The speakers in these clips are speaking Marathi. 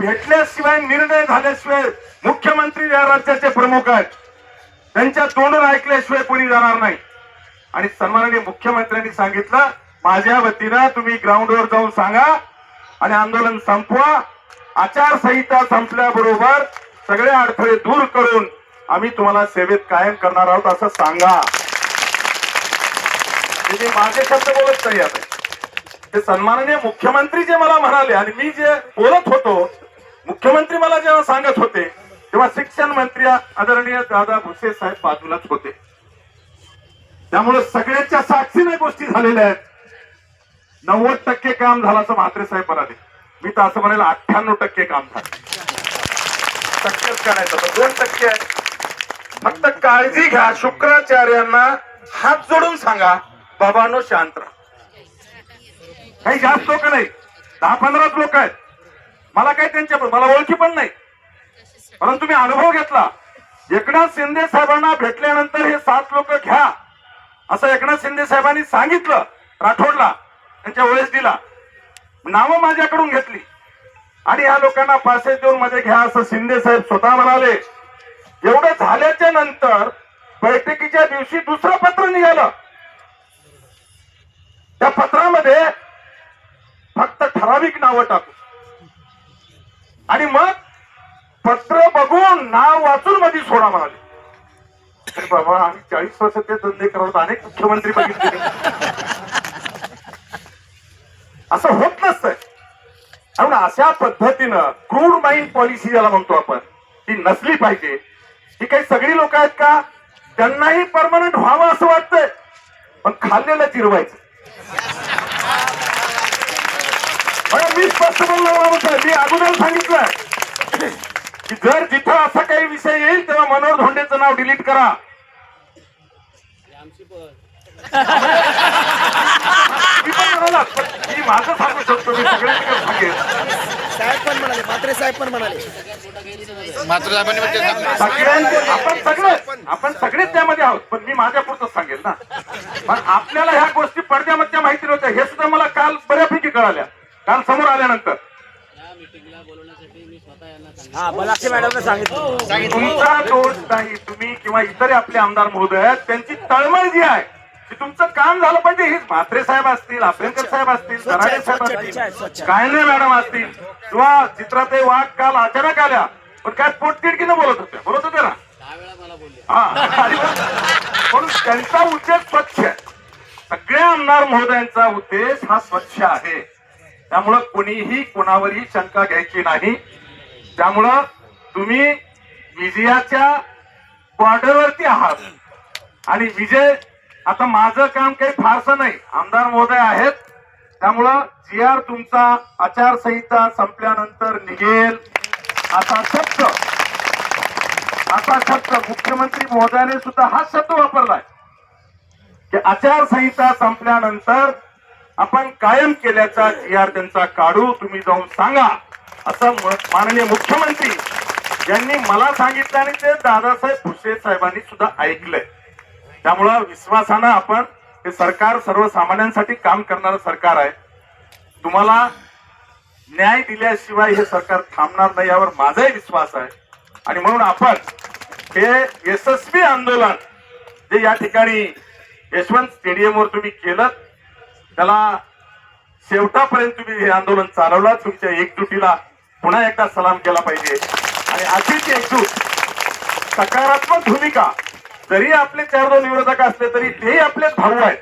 भेटल्याशिवाय निर्णय झाल्याशिवाय मुख्यमंत्री या राज्याचे प्रमुख आहेत. त्यांच्या तोंडून ऐकल्याशिवाय कोणी जाणार नाही. आणि सन्माननीय मुख्यमंत्र्यांनी सांगितलं माझ्या वतीनं तुम्ही ग्राउंडवर जाऊन सांगा आणि आंदोलन संपवा. आचारसंहिता संपल्याबरोबर सगळे अडथळे दूर करून आम्ही तुम्हाला सेवेत कायम करणार आहोत असं सांगा. हे मी माझे शब्द बोलत नाही आता. ते सन्माननीय मुख्यमंत्री जे मला म्हणाले आणि मी जे बोलत होतो मुख्यमंत्री मला जेव्हा सांगत होते तेव्हा शिक्षण मंत्री आदरणीय दादा भुसे साहेब बाजूलाच होते. त्यामुळे सगळ्यांच्या साक्षीने गोष्टी झालेल्या आहेत. नव्वद टक्के काम झालं असं म्हात्रे साहेब म्हणाले. मी तर असं म्हणेल अठ्ठ्याण्णव टक्के काम झालं. टक्केच करायचं तर दोन टक्के आहे फक्त काळजी घ्या शुक्राचार्यांना हात जोडून सांगा बाबानो शांत काही जास्त लोक नाही. दहा पंधराच लोक आहेत. मला काही त्यांच्या मला ओळखी पण नाही. परंतु मी अनुभव घेतला. एकनाथ शिंदे साहेबांना भेटल्यानंतर हे सात लोक घ्या. असं एकनाथ शिंदे साहेबांनी सांगितलं राठोडला. त्यांच्या वेळेस दिला. नावं माझ्याकडून घेतली. आणि ह्या लोकांना पाचशे देऊन मध्ये घ्या असं शिंदे साहेब स्वतः म्हणाले. एवढं झाल्याच्यानंतर बैठकीच्या दिवशी दुसरं पत्र निघालं. त्या पत्रामध्ये फक्त ठराविक नावं टाकू आणि मग पत्र बघून नाव वाचून मध्ये सोडा म्हणाले. अरे बाबा आम्ही चाळीस वर्ष ते धंदे करत अनेक मुख्यमंत्री बघितले. असं होत नसतंय. म्हणून अशा पद्धतीनं क्रूड माइंड पॉलिसी ज्याला म्हणतो आपण ती नसली पाहिजे. ही काही सगळी लोक आहेत का? त्यांनाही परमनंट व्हावं असं वाटतंय. पण खाल्लेलं चिरवायचं म्हणून मी स्पष्ट बोललो बाबा साहेब मी अगोदर सांगितलं की जर जिथं असा काही विषय येईल तेव्हा मनोहर धोंडेचं नाव डिलीट करा. मी पण म्हणाला पण मी माझं सांगू शकतो मी सगळ्यांकडे सांगेन. साहेब पण म्हणाले म्हात्रे साहेब पण म्हणाले. साहेबांनी. सगळ्यांचे आपण सगळे आपण सगळेच त्यामध्ये आहोत पण मी माझ्या पुरतं सांगेल ना. पण आपल्याला ह्या गोष्टी पडद्यामध्ये माहिती नव्हत्या हे सुद्धा मला काल बऱ्यापैकी कळाल्या. काल समोर आल्यानंतर. हा तुमचा दोष नाही तुम्ही किंवा इतर आपले आमदार महोदय आहेत त्यांची तळमळ जी आहे की तुमचं काम झालं पाहिजे. हे म्हात्रे साहेब असतील आपलेकर साहेब असतील दराडे साहेब असतील. कायने मॅडम असतील किंवा चित्राताई वाघ काल अचानक आल्या पण काय पोटतिडकीनं बोलत होत्या. बोलत होत्या ना? म्हणून त्यांचा उद्देश स्वच्छ आहे. सगळ्या आमदार महोदयांचा उद्देश हा स्वच्छ आहे. त्यामुळं कुणीही कुणावरही शंका घ्यायची नाही. त्यामुळं तुम्ही विजयाच्या बॉर्डरवरती आहात. आणि विजय आता माझं काम काही फारसं नाही. आमदार महोदय आहेत. त्यामुळं जी आर तुमचा आचारसंहिता संपल्यानंतर निघेल. असा शब्द असा शब्द मुख्यमंत्री महोदयाने सुद्धा हा शब्द वापरलाय. की आचारसंहिता संपल्यानंतर आपण कायम केल्याचा जी आर त्यांचा काढू तुम्ही जाऊन सांगा असं माननीय मुख्यमंत्री यांनी मला सांगितलं आणि ते दादासाहेब भुसे साहेबांनी सुद्धा ऐकलंय. त्यामुळं विश्वासानं आपण हे सरकार सर्वसामान्यांसाठी काम करणारं सरकार आहे. तुम्हाला न्याय दिल्याशिवाय हे सरकार थांबणार नाही यावर माझाही विश्वास आहे. आणि म्हणून आपण हे यशस्वी आंदोलन जे या ठिकाणी यशवंत स्टेडियमवर तुम्ही केलं त्याला शेवटापर्यंत तुम्ही हे आंदोलन चालवलं तुमच्या एकजुटीला पुन्हा एकदा सलाम केला पाहिजे. आणि अशीच एकजूट सकारात्मक भूमिका जरी आपले चार दोन विरोधक असले तरी तेही आपले भाऊ आहेत.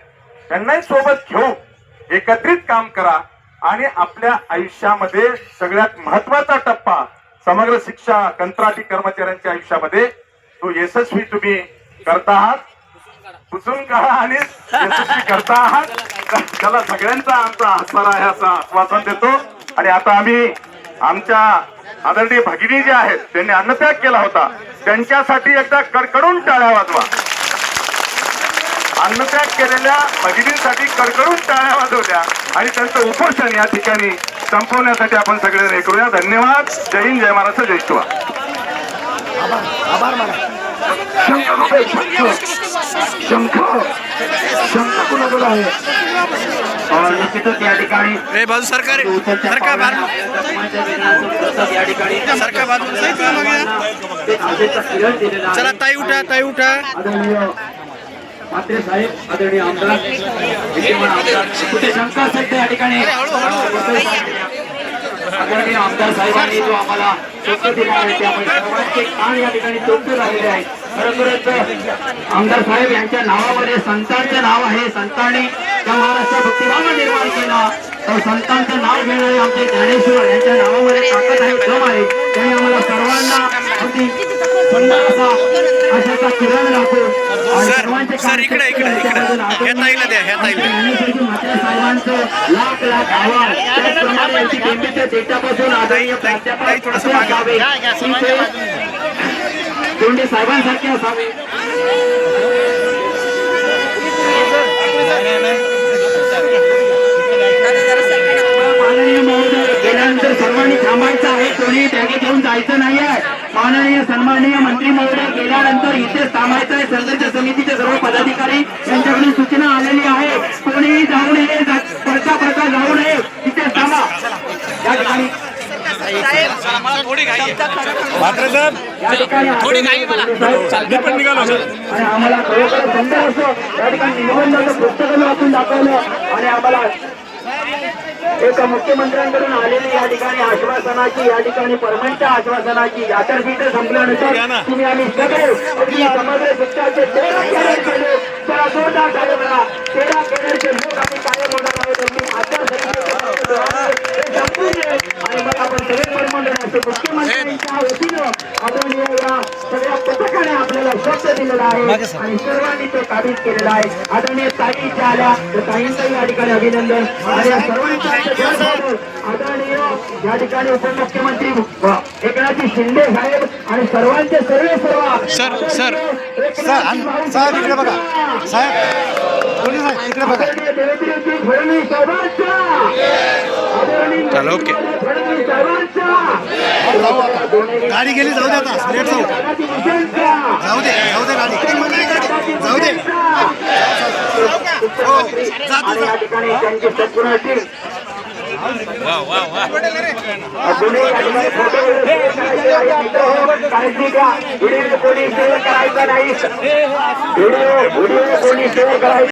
त्यांनाही सोबत घेऊन एकत्रित काम करा आणि आपल्या आयुष्यामध्ये सगळ्यात महत्त्वाचा टप्पा समग्र शिक्षा कंत्राटी कर्मचाऱ्यांच्या आयुष्यामध्ये तो यशस्वी तुम्ही करता आहात. पुसून काढा आणि यशस्वी करता आहात. त्याला सगळ्यांचा आमचा आस्वारा आहे असं आश्वासन देतो. आणि आता आम्ही आमच्या आदरणीय भगिनी जे आहेत त्यांनी अन्नत्याग केला होता. त्यांच्यासाठी एकदा कडकडून टाळ्या वाजवा. अन्नत्याग केलेल्या भगिनींसाठी कडकडून टाळ्या वाजवल्या. आणि त्यांचं उपोषण या ठिकाणी संपवण्यासाठी आपण सगळे हे करूया. धन्यवाद. जय हिंद जय महाराष्ट्र जय शिवा. आभार माना शंख कुठे शंख शंख कुणाकडे आहे? निश्चितच या ठिकाणी. बाजू सरकार सरकार बाजू. या ठिकाणी सरकार बाजू. चला ताई उठा ताई उठा. आदरणीय म्हात्रे साहेब आदरणीय आमदार विद्यमान आमदार कुठे शंका असेल तर या ठिकाणी आदरणीय आमदार साहेबांनी जो आम्हाला शब्द दिला आहे त्यामुळे सर्वांचे कान या ठिकाणी चोपते झालेले आहे खरोखरच आमदार साहेब यांच्या नावामध्ये संतांचं नाव आहे. संतांनी त्या महाराष्ट्र भक्तिभाव निर्माण केला. तर संतांचं नाव घेणारे आमचे ज्ञानेश्वर यांच्या नावामध्ये सर, सर, इकडे, इकडे, इकडे. ह्या ताईला द्या, ह्या ताईला. ताई, ताई, प्राध्यापक थोडंसं असे मागे. असावे. तिथे दोंडे साहेबांसारखे असावे माननीय महोदय गेल्यानंतर सर्वांनी थांबायचं आहे कोणी बॅगे घेऊन जायचं नाही आहे माननीय सन्माननीय मंत्री महोदय गेल्यानंतर इथेच थांबायचं आहे संघर्ष समितीचे सर्व पदाधिकारी यांच्याकडून सूचना आलेली आहे. कोणीही जाऊ नये पडता पडता जाऊ नये. इथेच थांबा. या ठिकाणी. आम्हाला खरोखर सुंदर असं या ठिकाणी निबंधाचं पुस्तकं वाचून दाखवलं. आणि आम्हाला एका मुख्यमंत्र्यांकडून आलेली या ठिकाणी आश्वासनाची या ठिकाणी परमनंटच्या आश्वासनाची आचारसंहिता संपल्यानंतर तुम्ही आम्ही सगळे समग्र शिक्षणाचे तेरा केले जोरदार तेरा लोक आम्ही कायम होणार आहोत. आणि मग आपण सगळे परमनंट असं मुख्यमंत्र्यांच्या वतीनं आदरणीय या सगळ्या पथकाने आपल्याला शब्द दिलेला आहे आणि सर्वांनी तो काबीज केलेला आहे. आदरणीय ताई इथे आल्या तर ताईंचंही या ठिकाणी अभिनंदन. आणि या आदरणीय ठिकाणी उपमुख्यमंत्री एकनाथजी शिंदे साहेब आणि सर्वांचे सर्वे सर्व. Sir, sir. साहेब इकडे बघा. साहेब इकडे बघा. देवेंद्रजी फडणवीस चला, ओके. गाडी गेली जाऊ दे आता लेट जाऊ जाऊ दे जाऊ दे गाडी जाऊ दे आणि या